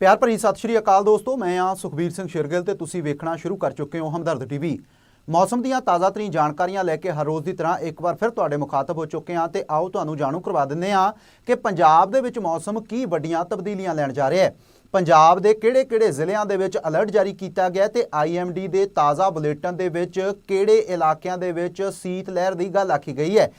ਪਿਆਰ ਭਰੀ ਸਤਿ ਸ਼੍ਰੀ ਅਕਾਲ ਦੋਸਤੋ, ਮੈਂ ਆ ਸੁਖਬੀਰ ਸਿੰਘ ਸ਼ਿਰਗਿਲ ਤੇ ਤੁਸੀਂ ਵੇਖਣਾ ਸ਼ੁਰੂ ਕਰ ਚੁੱਕੇ ਹੋ ਹਮਦਰਦ ਟੀਵੀ। ਮੌਸਮ ਦੀਆਂ ਤਾਜ਼ਾ ਤਰੀਨ ਜਾਣਕਾਰੀਆਂ ਲੈ ਕੇ ਹਰ ਰੋਜ਼ ਦੀ ਤਰ੍ਹਾਂ ਇੱਕ ਵਾਰ ਫਿਰ ਤੁਹਾਡੇ ਮੁਖਾਤਬ ਹੋ ਚੁੱਕੇ ਹਾਂ ਤੇ ਆਓ ਤੁਹਾਨੂੰ ਜਾਣੂ ਕਰਵਾ ਦਿੰਦੇ ਹਾਂ ਕਿ ਪੰਜਾਬ ਦੇ ਵਿੱਚ ਮੌਸਮ ਕੀ ਵੱਡੀਆਂ ਤਬਦੀਲੀਆਂ ਲੈਣ ਜਾ ਰਿਹਾ ਹੈ। ਪੰਜਾਬ ਦੇ ਕਿਹੜੇ-ਕਿਹੜੇ ਜ਼ਿਲ੍ਹਿਆਂ ਦੇ ਵਿੱਚ ਅਲਰਟ ਜਾਰੀ ਕੀਤਾ ਗਿਆ ਤੇ ਆਈਐਮਡੀ ਦੇ ਤਾਜ਼ਾ ਬੁਲੇਟਿਨ ਦੇ ਵਿੱਚ ਕਿਹੜੇ ਇਲਾਕਿਆਂ ਦੇ ਵਿੱਚ ਸੀਤ ਲਹਿਰ ਦੀ ਗੱਲ ਆਖੀ ਗਈ ਹੈ।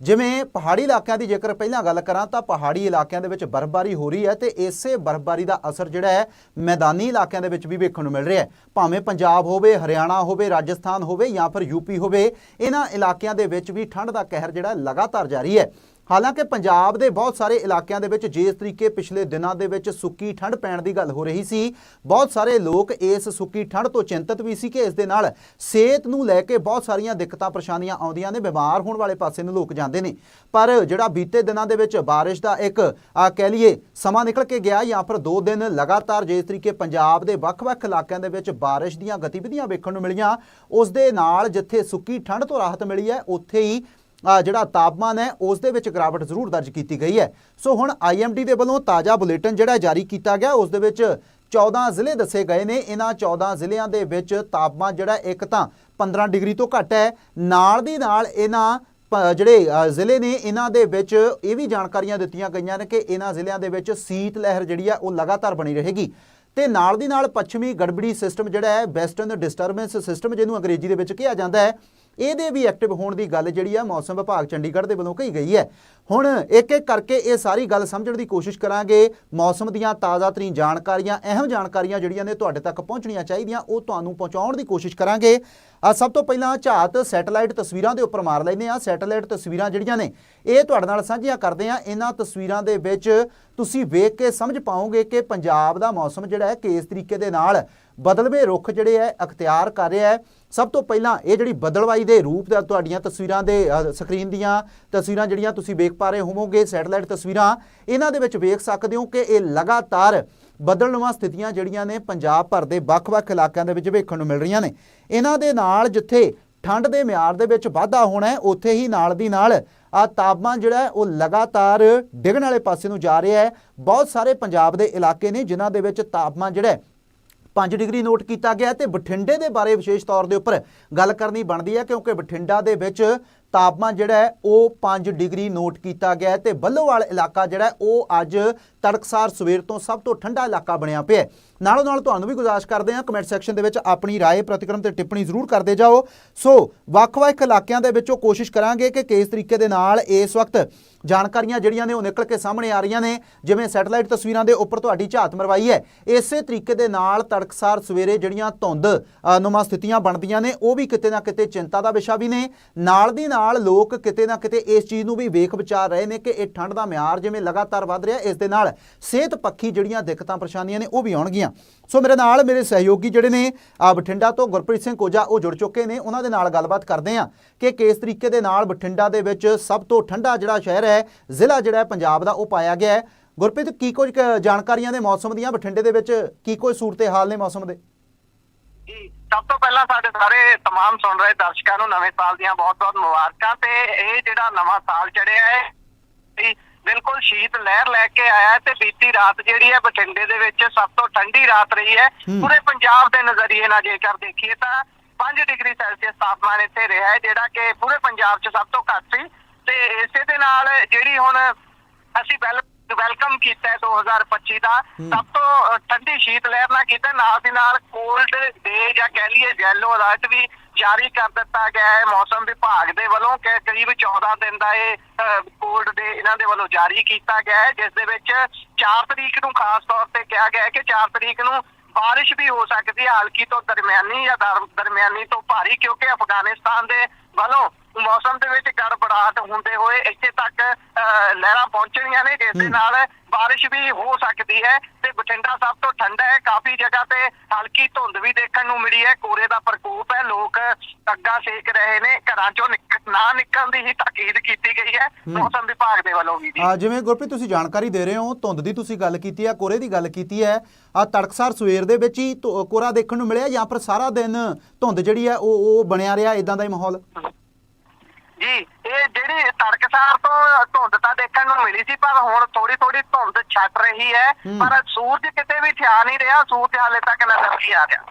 ਜਿਵੇਂ ਪਹਾੜੀ ਇਲਾਕਿਆਂ ਦੀ ਜੇਕਰ ਪਹਿਲਾਂ ਗੱਲ ਕਰਾਂ ਤਾਂ ਪਹਾੜੀ ਇਲਾਕਿਆਂ ਦੇ ਵਿੱਚ ਬਰਫ਼ਬਾਰੀ ਹੋ ਰਹੀ ਹੈ ਤੇ ਇਸੇ ਬਰਫ਼ਬਾਰੀ ਦਾ ਅਸਰ ਜਿਹੜਾ ਹੈ ਮੈਦਾਨੀ ਇਲਾਕਿਆਂ ਦੇ ਵਿੱਚ ਵੀ ਵੇਖਣ ਨੂੰ ਮਿਲ ਰਿਹਾ ਹੈ। ਭਾਵੇਂ ਪੰਜਾਬ ਹੋਵੇ, ਹਰਿਆਣਾ ਹੋਵੇ, ਰਾਜਸਥਾਨ ਹੋਵੇ ਜਾਂ ਫਿਰ ਯੂਪੀ ਹੋਵੇ, ਇਹਨਾਂ ਇਲਾਕਿਆਂ ਦੇ ਵਿੱਚ ਵੀ ਠੰਡ ਦਾ ਕਹਿਰ ਜਿਹੜਾ ਲਗਾਤਾਰ ਜਾਰੀ ਹੈ। ਹਾਲਾਂਕਿ ਪੰਜਾਬ ਦੇ ਬਹੁਤ ਸਾਰੇ ਇਲਾਕਿਆਂ ਦੇ ਵਿੱਚ ਜਿਸ ਤਰੀਕੇ ਪਿਛਲੇ ਦਿਨਾਂ ਦੇ ਵਿੱਚ ਸੁੱਕੀ ਠੰਡ ਪੈਣ ਦੀ ਗੱਲ ਹੋ ਰਹੀ ਸੀ, ਬਹੁਤ ਸਾਰੇ ਲੋਕ ਇਸ ਸੁੱਕੀ ਠੰਡ ਤੋਂ ਚਿੰਤਤ ਵੀ ਸੀ ਕਿ ਇਸ ਦੇ ਨਾਲ ਸਿਹਤ ਨੂੰ ਲੈ ਕੇ ਬਹੁਤ ਸਾਰੀਆਂ ਦਿੱਕਤਾਂ, ਪਰੇਸ਼ਾਨੀਆਂ ਆਉਂਦੀਆਂ ਨੇ, ਬਿਮਾਰ ਹੋਣ ਵਾਲੇ ਪਾਸੇ ਨੂੰ ਲੋਕ ਜਾਂਦੇ ਨੇ। ਪਰ ਜਿਹੜਾ ਬੀਤੇ ਦਿਨਾਂ ਦੇ ਵਿੱਚ ਬਾਰਿਸ਼ ਦਾ ਇੱਕ ਆ ਕਹਿ ਲਈਏ ਸਮਾਂ ਨਿਕਲ ਕੇ ਗਿਆ ਜਾਂ ਫਿਰ ਦੋ ਦਿਨ ਲਗਾਤਾਰ ਜਿਸ ਤਰੀਕੇ ਪੰਜਾਬ ਦੇ ਵੱਖ-ਵੱਖ ਇਲਾਕਿਆਂ ਦੇ ਵਿੱਚ ਬਾਰਿਸ਼ ਦੀਆਂ ਗਤੀਵਿਧੀਆਂ ਵੇਖਣ ਨੂੰ ਮਿਲੀਆਂ, ਉਸ ਦੇ ਨਾਲ ਜਿੱਥੇ ਸੁੱਕੀ ਠੰਡ ਤੋਂ ਰਾਹਤ ਮਿਲੀ ਹੈ, ਉੱਥੇ ਹੀ ਜਿਹੜਾ ਤਾਪਮਾਨ ਹੈ, ਉਸ ਦੇ ਵਿੱਚ ਗਿਰਾਵਟ ਜ਼ਰੂਰ ਦਰਜ ਕੀਤੀ ਗਈ ਹੈ। ਸੋ ਹੁਣ ਆਈਐਮਡੀ ਦੇ ਵੱਲੋਂ ਤਾਜ਼ਾ ਬੁਲੇਟਿਨ ਜਿਹੜਾ ਜਾਰੀ ਕੀਤਾ ਗਿਆ। ਉਸ ਦੇ ਵਿੱਚ 14 ਜ਼ਿਲ੍ਹੇ ਦੱਸੇ ਗਏ ਨੇ। ਇਹਨਾਂ 14 ਜ਼ਿਲ੍ਹਿਆਂ ਦੇ ਵਿੱਚ ਤਾਪਮਾਨ ਜਿਹੜਾ ਇੱਕ ਤਾਂ 15 ਡਿਗਰੀ ਤੋਂ ਘੱਟ ਹੈ। ਨਾਲ ਦੀ ਨਾਲ ਇਹਨਾਂ ਪ- ਜਿਹੜੇ ਜ਼ਿਲ੍ਹੇ ਨੇ, ਇਹਨਾਂ ਦੇ ਵਿੱਚ ਇਹ ਵੀ ਜਾਣਕਾਰੀਆਂ ਦਿੱਤੀਆਂ ਗਈਆਂ ਨੇ ਕਿ ਇਹਨਾਂ ਜ਼ਿਲ੍ਹਿਆਂ ਦੇ ਵਿੱਚ ਸੀਤ ਲਹਿਰ ਜਿਹੜੀ ਆ ਉਹ ਲਗਾਤਾਰ ਬਣੀ ਰਹੇਗੀ। ਤੇ ਨਾਲ ਦੀ ਨਾਲ ਪੱਛਮੀ ਗੜਬੜੀ ਸਿਸਟਮ ਜਿਹੜਾ ਹੈ ਵੈਸਟਰਨ ਡਿਸਟਰਬੈਂਸ ਸਿਸਟਮ ਜਿਹਨੂੰ ਅੰਗਰੇਜ਼ੀ ਦੇ ਵਿੱਚ ਕਿਹਾ ਜਾਂਦਾ ਹੈ ਇਹਦੇ ਵੀ ਐਕਟਿਵ ਹੋਣ ਦੀ ਗੱਲ ਜਿਹੜੀ ਆ ਮੌਸਮ ਵਿਭਾਗ ਚੰਡੀਗੜ੍ਹ ਦੇ ਵੱਲੋਂ ਕਹੀ ਗਈ ਹੈ। ਹੁਣ ਇੱਕ ਇੱਕ ਕਰਕੇ ਇਹ ਸਾਰੀ ਗੱਲ ਸਮਝਣ ਦੀ ਕੋਸ਼ਿਸ਼ ਕਰਾਂਗੇ। ਮੌਸਮ ਦੀਆਂ ਤਾਜ਼ਾ ਤਰੀਨ ਜਾਣਕਾਰੀਆਂ, ਅਹਿਮ ਜਾਣਕਾਰੀਆਂ ਜਿਹੜੀਆਂ ਨੇ ਤੁਹਾਡੇ ਤੱਕ ਪਹੁੰਚਣੀਆਂ ਚਾਹੀਦੀਆਂ, ਉਹ ਤੁਹਾਨੂੰ ਪਹੁੰਚਾਉਣ ਦੀ ਕੋਸ਼ਿਸ਼ ਕਰਾਂਗੇ। ਆ ਸਭ ਤੋਂ ਪਹਿਲਾਂ ਝਾਤ ਸੈਟੇਲਾਈਟ ਤਸਵੀਰਾਂ ਦੇ ਉੱਪਰ ਮਾਰ ਲੈਂਦੇ ਆ। ਸੈਟੇਲਾਈਟ ਤਸਵੀਰਾਂ ਜਿਹੜੀਆਂ ਨੇ, ਇਹ ਤੁਹਾਡੇ ਨਾਲ ਸਾਂਝੀਆਂ ਕਰਦੇ ਆ। ਇਹਨਾਂ ਤਸਵੀਰਾਂ ਦੇ ਵਿੱਚ ਤੁਸੀਂ ਵੇਖ ਕੇ ਸਮਝ ਪਾਓਗੇ ਕਿ ਪੰਜਾਬ ਦਾ ਮੌਸਮ ਜਿਹੜਾ ਹੈ ਕਿਸ ਤਰੀਕੇ ਦੇ ਨਾਲ ਬਦਲਵੇਂ ਰੁੱਖ ਜਿਹੜੇ ਹੈ ਅਖਤਿਆਰ ਕਰ ਰਿਹਾ ਹੈ ਸਭ ਤੋਂ ਪਹਿਲਾਂ ਇਹ ਜਿਹੜੀ ਬਦਲਵਾਈ ਦੇ ਰੂਪ ਦਾ ਤੁਹਾਡੀਆਂ ਤਸਵੀਰਾਂ ਦੇ ਸਕਰੀਨ ਦੀਆਂ ਤਸਵੀਰਾਂ ਜਿਹੜੀਆਂ ਤੁਸੀਂ ਵੇਖ ਪਾ ਰਹੇ ਹੋਵੋਗੇ, ਸੈਟਲਾਈਟ ਤਸਵੀਰਾਂ, ਇਹਨਾਂ ਦੇ ਵਿੱਚ ਵੇਖ ਸਕਦੇ ਹੋ ਕਿ ਇਹ ਲਗਾਤਾਰ ਬਦਲਨਵਾਂ ਸਥਿਤੀਆਂ ਜਿਹੜੀਆਂ ਨੇ ਪੰਜਾਬ ਭਰ ਦੇ ਵੱਖ-ਵੱਖ ਇਲਾਕਿਆਂ ਦੇ ਵਿੱਚ ਵੇਖਣ ਨੂੰ ਮਿਲ ਰਹੀਆਂ ਨੇ। ਇਹਨਾਂ ਦੇ ਨਾਲ ਜਿੱਥੇ ਠੰਡ ਦੇ ਮਿਆਰ ਦੇ ਵਿੱਚ ਵਾਧਾ ਹੋਣਾ ਹੈ ਉੱਥੇ ਹੀ ਨਾਲ ਦੀ ਨਾਲ ਆ ਤਾਪਮਾਨ ਜਿਹੜਾ ਉਹ ਲਗਾਤਾਰ ਡਿੱਗਣ ਵਾਲੇ ਪਾਸੇ ਨੂੰ ਜਾ ਰਿਹਾ ਹੈ ਬਹੁਤ ਸਾਰੇ ਪੰਜਾਬ ਦੇ ਇਲਾਕੇ ਨੇ ਜਿਨ੍ਹਾਂ ਦੇ ਵਿੱਚ ਤਾਪਮਾਨ ਜਿਹੜਾ 5 ਡਿਗਰੀ ਨੋਟ ਕੀਤਾ ਗਿਆ ਹੈ ਤੇ ਬਠਿੰਡੇ ਦੇ ਬਾਰੇ ਵਿਸ਼ੇਸ਼ ਤੌਰ ਦੇ ਉੱਪਰ ਗੱਲ ਕਰਨੀ ਬਣਦੀ ਹੈ ਕਿਉਂਕਿ ਬਠਿੰਡਾ ਦੇ ਵਿੱਚ ਤਾਪਮਾਨ ਜਿਹੜਾ ਹੈ ਉਹ 5 ਡਿਗਰੀ ਨੋਟ ਕੀਤਾ ਗਿਆ ਹੈ ਤੇ ਬੱਲੋਵਾਲ ਇਲਾਕਾ ਜਿਹੜਾ ਹੈ ਉਹ ਅੱਜ ਤੜਕਸਾਰ ਸਵੇਰ ਤੋਂ ਸਭ ਤੋਂ ਠੰਡਾ ਇਲਾਕਾ ਬਣਿਆ ਪਿਆ ਹੈ ਨਾਲੋਂ ਨਾਲ ਤੁਹਾਨੂੰ ਵੀ ਗੁਜ਼ਾਰਿਸ਼ ਕਰਦੇ ਹਾਂ ਕਮੈਂਟ ਸੈਕਸ਼ਨ ਦੇ ਵਿੱਚ ਆਪਣੀ رائے ਪ੍ਰਤੀਕਰਮ ਤੇ ਟਿੱਪਣੀ ਜ਼ਰੂਰ ਕਰਦੇ ਜਾਓ ਸੋ ਵੱਖ-ਵੱਖ ਇਲਾਕਿਆਂ ਦੇ ਵਿੱਚੋਂ ਕੋਸ਼ਿਸ਼ ਕਰਾਂਗੇ ਕਿ ਕਿਸ ਤਰੀਕੇ ਦੇ ਨਾਲ ਇਸ ਵਕਤ ਜਾਣਕਾਰੀਆਂ ਜਿਹੜੀਆਂ ਨੇ ਉਹ ਨਿਕਲ ਕੇ ਸਾਹਮਣੇ ਆ ਰਹੀਆਂ ਨੇ ਜਿਵੇਂ ਸੈਟੇਲਾਈਟ ਤਸਵੀਰਾਂ ਦੇ ਉੱਪਰ ਤੁਹਾਡੀ ਝਾਤ ਮਰਵਾਈ ਹੈ ਇਸੇ ਤਰੀਕੇ ਦੇ ਨਾਲ ਤੜਕਸਾਰ ਸਵੇਰੇ ਜਿਹੜੀਆਂ ਧੁੰਦ ਅ, ਨੁਮਾ ਸਥਿਤੀਆਂ ਬਣਦੀਆਂ ਨੇ ਉਹ ਵੀ ਕਿਤੇ ਨਾ ਕਿਤੇ ਚਿੰਤਾ ਦਾ ਵਿਸ਼ਾ ਵੀ ਨੇ ਨਾਲ ਦੀ ਨਾਲ ਨਾਲ ਲੋਕ ਕਿਤੇ ਨਾ ਕਿਤੇ ਇਸ ਚੀਜ਼ ਨੂੰ ਵੀ ਵੇਖ ਵਿਚਾਰ ਰਹੇ ਨੇ ਕਿ ਇਹ ਠੰਡ ਦਾ ਮਿਆਰ ਜਿਵੇਂ ਲਗਾਤਾਰ ਵੱਧ ਰਿਹਾ, ਇਸ ਦੇ ਨਾਲ ਸਿਹਤ ਪੱਖੀ ਜਿਹੜੀਆਂ ਦਿੱਕਤਾਂ, ਪਰੇਸ਼ਾਨੀਆਂ ਨੇ ਉਹ ਵੀ ਆਉਣਗੀਆਂ। ਸੋ ਮੇਰੇ ਨਾਲ ਮੇਰੇ ਸਹਿਯੋਗੀ ਜਿਹੜੇ ਨੇ ਬਠਿੰਡਾ ਤੋਂ ਗੁਰਪ੍ਰੀਤ ਸਿੰਘ ਕੋਜਾ, ਉਹ ਜੁੜ ਚੁੱਕੇ ਨੇ। ਉਹਨਾਂ ਦੇ ਨਾਲ ਗੱਲਬਾਤ ਕਰਦੇ ਆ ਕਿ ਕਿਸ ਤਰੀਕੇ ਦੇ ਨਾਲ ਬਠਿੰਡਾ ਦੇ ਵਿੱਚ ਸਭ ਤੋਂ ਠੰਡਾ ਜਿਹੜਾ ਸ਼ਹਿਰ ਹੈ, ਜ਼ਿਲ੍ਹਾ ਜਿਹੜਾ ਪੰਜਾਬ ਦਾ ਉਹ ਪਾਇਆ ਗਿਆ ਹੈ। ਗੁਰਪ੍ਰੀਤ, ਕੀ ਕੁਝ ਕ- ਜਾਣਕਾਰੀਆਂ ਦੇ ਮੌਸਮ ਦੀਆਂ? ਬਠਿੰਡੇ ਦੇ ਵਿੱਚ ਕੀ ਕੋਈ ਸੂਰਤ ਹਾਲ ਨੇ ਮੌਸਮ ਦੇ? ਜੀ ਸਭ ਤੋਂ ਪਹਿਲਾਂ ਸਾਡੇ ਸਾਰੇ तमाम ਸੁਣ ਰਹੇ ਦਰਸ਼ਕਾਂ ਨੂੰ ਨਵੇਂ ਸਾਲ ਦੀਆਂ ਬਹੁਤ-ਬਹੁਤ ਮੁਬਾਰਕਾਂ ਤੇ ਇਹ ਜਿਹੜਾ ਨਵਾਂ ਸਾਲ ਚੜਿਆ ਹੈ ਇਹ ਬਿਲਕੁਲ ਸ਼ੀਤ ਲਹਿਰ ਲੈ ਕੇ ਆਇਆ ਹੈ ਤੇ ਬੀਤੀ ਰਾਤ ਜਿਹੜੀ ਹੈ ਬਠਿੰਡੇ ਦੇ ਵਿੱਚ ਸਭ ਤੋਂ ਠੰਡੀ ਰਾਤ ਰਹੀ ਹੈ ਹੂੰ। ਪੂਰੇ ਪੰਜਾਬ ਦੇ ਨਜ਼ਰੀਏ ਨਾਲ ਜੇਕਰ ਦੇਖੀਏ ਤਾਂ 5 ਡਿਗਰੀ ਸੈਲਸੀਅਸ ਤਾਪਮਾਨ ਇੱਥੇ ਰਿਹਾ ਹੈ ਜਿਹੜਾ ਕਿ ਪੂਰੇ ਪੰਜਾਬ 'ਚ ਸਭ ਤੋਂ ਘੱਟ ਸੀ ਤੇ ਇਸੇ ਦੇ ਨਾਲ ਜਿਹੜੀ ਹੁਣ ਅਸੀਂ ਵੈਲ ਵੈਲਕਮ ਕੀਤਾ ਹੈ 2025 ਦਾ। ਸਭ ਤੋਂ ਠੰਡੀ ਸ਼ੀਤ ਲਹਿਰ ਨਾਲ ਕੀਤਾ ਨਾਲ ਦੀ ਨਾਲ ਕੋਲਡ ਡੇ ਜਾਂ ਕਹਿ ਲਈਏ ਯੈਲੋ ਅਲਰਟ ਵੀ ਜਾਰੀ ਕਰ ਦਿੱਤਾ ਗਿਆ ਹੈ ਮੌਸਮ ਵਿਭਾਗ ਦੇ ਵੱਲੋਂ ਕਿ ਕਰੀਬ 14 ਦਿਨ ਦਾ ਇਹ ਕੋਲਡ ਡੇ ਇਹਨਾਂ ਦੇ ਵੱਲੋਂ ਜਾਰੀ ਕੀਤਾ ਗਿਆ ਹੈ ਜਿਸ ਦੇ ਵਿੱਚ 4 ਤਰੀਕ ਨੂੰ ਖਾਸ ਤੌਰ ਤੇ ਕਿਹਾ ਗਿਆ ਹੈ ਕਿ 4 ਤਰੀਕ ਨੂੰ ਬਾਰਿਸ਼ ਵੀ ਹੋ ਸਕਦੀ ਹੈ ਹਲਕੀ ਤੋਂ ਦਰਮਿਆਨੀ ਜਾਂ ਦਰ- ਦਰਮਿਆਨੀ ਤੋਂ ਭਾਰੀ ਕਿਉਂਕਿ ਅਫਗਾਨਿਸਤਾਨ ਦੇ ਵੱਲੋਂ ਮੌਸਮ ਦੇ ਵਿੱਚ ਗੜਬੜਾਹਟ ਹੁੰਦੇ ਹੋਏ ਇੱਥੇ ਤੱਕ ਲਹਿਰਾਂ ਪਹੁੰਚਣੀਆਂ ਨੇ ਜਿਸ ਦੇ। ਨਾਲ ਬਾਰਿਸ਼ ਵੀ ਹੋ ਸਕਦੀ ਹੈ ਤੇ ਬਠਿੰਡਾ ਸਭ ਤੋਂ ਠੰਡਾ ਹੈ। ਕਾਫੀ ਜਗ੍ਹਾ ਤੇ ਹਲਕੀ ਧੁੰਦ ਵੀ ਦੇਖਣ ਨੂੰ ਮਿਲੀ ਹੈ। ਕੋਰੇ ਦਾ ਪ੍ਰਕੋਪ ਹੈ। ਲੋਕ ਅੱਗਾ ਸੇਕ ਰਹੇ ਨੇ। ਘਰਾਂ ਚੋਂ ਨਾ ਨਿਕਲਣ ਦੀ ਹੀ ਤਾਕੀਦ ਕੀਤੀ ਗਈ ਹੈ। ਮੌਸਮ ਵਿਭਾਗ ਦੇ ਵੱਲੋਂ ਵੀ ਜੀ। ਜਿਵੇਂ ਗੁਰਪ੍ਰੀਤ ਤੁਸੀਂ ਜਾਣਕਾਰੀ ਦੇ ਰਹੇ ਹੋ ਧੁੰਦ ਦੀ ਤੁਸੀਂ ਗੱਲ ਕੀਤੀ ਹੈ ਕੋਰੇ ਦੀ ਗੱਲ ਕੀਤੀ ਹੈ। ਆ ਤੜਕਸਾਰ ਸਵੇਰ ਦੇ ਵਿੱਚ ਹੀ ਕੋਰਾ ਦੇਖਣ ਨੂੰ ਮਿਲਿਆ ਜਾਂ ਫਿਰ ਸਾਰਾ ਦਿਨ ਧੁੰਦ ਜਿਹੜੀ ਹੈ ਉਹ ਉਹ ਬਣਿਆ ਰਿਹਾ ਇਦਾਂ ਦਾ ਹੀ ਮਾਹੌਲ? ਜੀ ਇਹ ਜਿਹੜੀ ਤੜਕਸਾਰ ਤੋਂ ਧੁੰਦ ਤਾਂ ਦੇਖਣ ਨੂੰ ਮਿਲੀ ਸੀ ਪਰ ਹੁਣ ਥੋੜੀ ਥੋੜੀ ਧੁੰਦ ਛੱਡ ਰਹੀ ਹੈ। ਪਰ ਸੂਰਜ ਕਿਤੇ ਵੀ ਠਿਆ ਨਹੀਂ ਰਿਹਾ ਸੂਰਜ ਹਾਲੇ ਤੱਕ ਨਜ਼ਰ ਨਹੀਂ ਆ ਰਿਹਾ।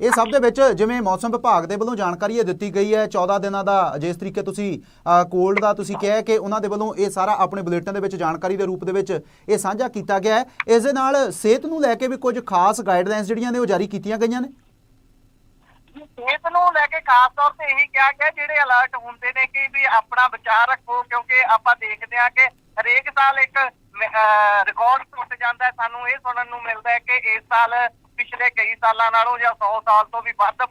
ਇਹ ਸਭ ਦੇ ਵਿੱਚ ਜਿਵੇਂ ਮੌਸਮ ਵਿਭਾਗ ਦੇ ਵੱਲੋਂ ਜਾਣਕਾਰੀ ਇਹ ਦਿੱਤੀ ਗਈ ਹੈ 14 ਦਿਨਾਂ ਦਾ ਜਿਸ ਤਰੀਕੇ ਤੁਸੀਂ ਕੋਲਡ ਦਾ ਤੁਸੀਂ ਕਿਹਾ ਕਿ ਉਹਨਾਂ ਦੇ ਵੱਲੋਂ ਇਹ ਸਾਰਾ ਆਪਣੇ ਬੁਲੇਟਿਨ ਦੇ ਵਿੱਚ ਜਾਣਕਾਰੀ ਦੇ ਰੂਪ ਦੇ ਵਿੱਚ ਇਹ ਸਾਂਝਾ ਕੀਤਾ ਗਿਆ ਹੈ। ਇਸ ਦੇ ਨਾਲ ਸਿਹਤ ਨੂੰ ਲੈ ਕੇ ਵੀ ਕੁਝ ਖਾਸ ਗਾਈਡਲਾਈਨਸ ਜਿਹੜੀਆਂ ਨੇ ਉਹ ਜਾਰੀ ਕੀਤੀਆਂ ਗਈਆਂ ਨੇ। ਸਿਹਤ ਨੂੰ ਲੈ ਕੇ ਖਾਸ ਤੌਰ ਤੇ ਇਹੀ ਕਿਹਾ ਗਿਆ ਜਿਹੜੇ ਅਲਰਟ ਹੁੰਦੇ ਨੇ ਕਿ ਵੀ ਆਪਣਾ ਬਚਾਅ ਰੱਖੋ ਕਿਉਂਕਿ ਆਪਾਂ ਦੇਖਦੇ ਹਾਂ ਕਿ ਹਰੇਕ ਸਾਲ ਇੱਕ ਰਿਕਾਰਡ ਟੁੱਟ ਜਾਂਦਾ ਹੈ। ਸਾਨੂੰ ਇਹ ਸੁਣਨ ਨੂੰ ਮਿਲਦਾ ਹੈ ਕਿ ਇਸ ਸਾਲ ਪਿਛਲੇ ਕਈ ਸਾਲਾਂ ਨਾਲੋਂ ਜਾਂ 100 ਸਾਲ ਤੋਂ ਵੀ ਵੱਧ